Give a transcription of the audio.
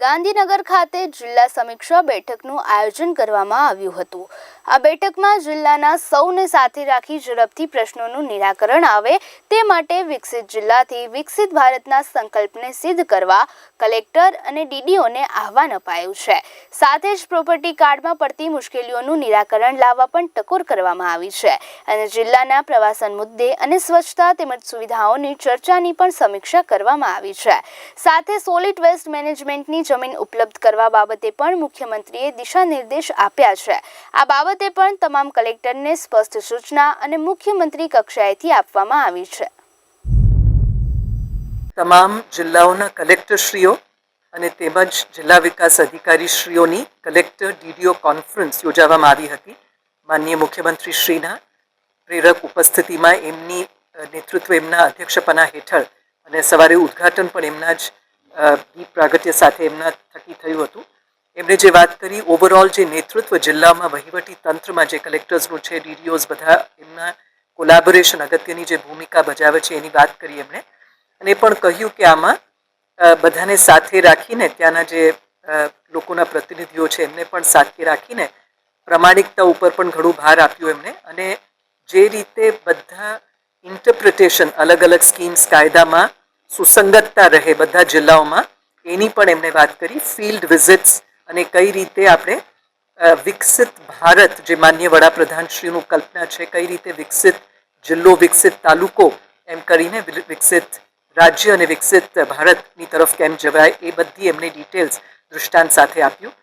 ગાંધીનગર ખાતે જિલ્લા સમીક્ષા બેઠકનું આયોજન કરવામાં આવ્યું હતું. આ બેઠકમાં જિલ્લાના સૌને સાથે રાખી ઝડપથી પ્રશ્નોનું નિરાકરણ આવે તે માટે વિકસિત જિલ્લાથી વિકસિત ભારતના સંકલ્પને સિદ્ધ કરવા કલેક્ટર અને ડીડીઓને આહવાન અપાયું છે. સાથે જ પ્રોપર્ટી કાર્ડમાં પડતી મુશ્કેલીઓનું નિરાકરણ લાવવા પણ ટકોર કરવામાં આવી છે અને જિલ્લાના પ્રવાસન મુદ્દે અને સ્વચ્છતા તેમજ સુવિધાઓની ચર્ચાની પણ સમીક્ષા કરવામાં આવી છે. સાથે સોલિડ વેસ્ટ મેનેજમેન્ટની જમીન ઉપલબ્ધ કરવા બાબતે પણ મુખ્યમંત્રીએ દિશા નિર્દેશ આપ્યા છે. આ બાબતે પણ તમામ કલેક્ટરને સ્પષ્ટ સૂચના અને મુખ્યમંત્રી કક્ષાએથી આપવામાં આવી છે. તમામ જિલ્લાઓના કલેક્ટરશ્રીઓ અને તેમજ જિલ્લા વિકાસ અધિકારીશ્રીઓની કલેક્ટર ડીડીઓ કોન્ફરન્સ યોજાવામાં આવી હતી. માનનીય મુખ્યમંત્રીશ્રીના પ્રેરક ઉપસ્થિતિમાં એમની નેતૃત્વ એમના અધ્યક્ષપના હેઠળ અને સવારે ઉદ્ઘાટન પણ એમના જ પ્રાગટ્ય સાથે એમના થકી થયું હતું. એમણે જે વાત કરી ઓવરઓલ જે નેતૃત્વ જિલ્લામાં વહીવટી તંત્રમાં જે કલેક્ટર્સનું છે ડીડીઓઝ બધા એમના કોલાબોરેશન અગત્યની જે ભૂમિકા ભજાવે છે એની વાત કરી એમણે. અને પણ કહ્યું કે આમાં બધાને સાથે રાખીને ત્યાંના જે લોકોના પ્રતિનિધિઓ છે એમને પણ સાથે રાખીને પ્રમાણિકતા ઉપર પણ ઘણું ભાર આપ્યું એમને અને જે રીતે બધા ઇન્ટરપ્રિટેશન અલગ અલગ સ્કીમ્સ કાયદામાં સુસંગતતા રહે બધા જિલ્લાઓમાં. એની પણ એમણે વાત કરી ફિલ્ડ વિઝિટ્સ અને કઈ રીતે આપણે વિકસિત ભારત, જે માન્ય વડાપ્રધાનશ્રીનું કલ્પના છે, કઈ રીતે વિકસિત જિલ્લો, વિકસિત તાલુકો, એમ કરીને વિકસિત રાજ્ય અને વિકસિત ભારતની તરફ કેમ જવાય, એ બધી એમને ડિટેલ્સ દૃષ્ટાંત સાથે આપ્યું.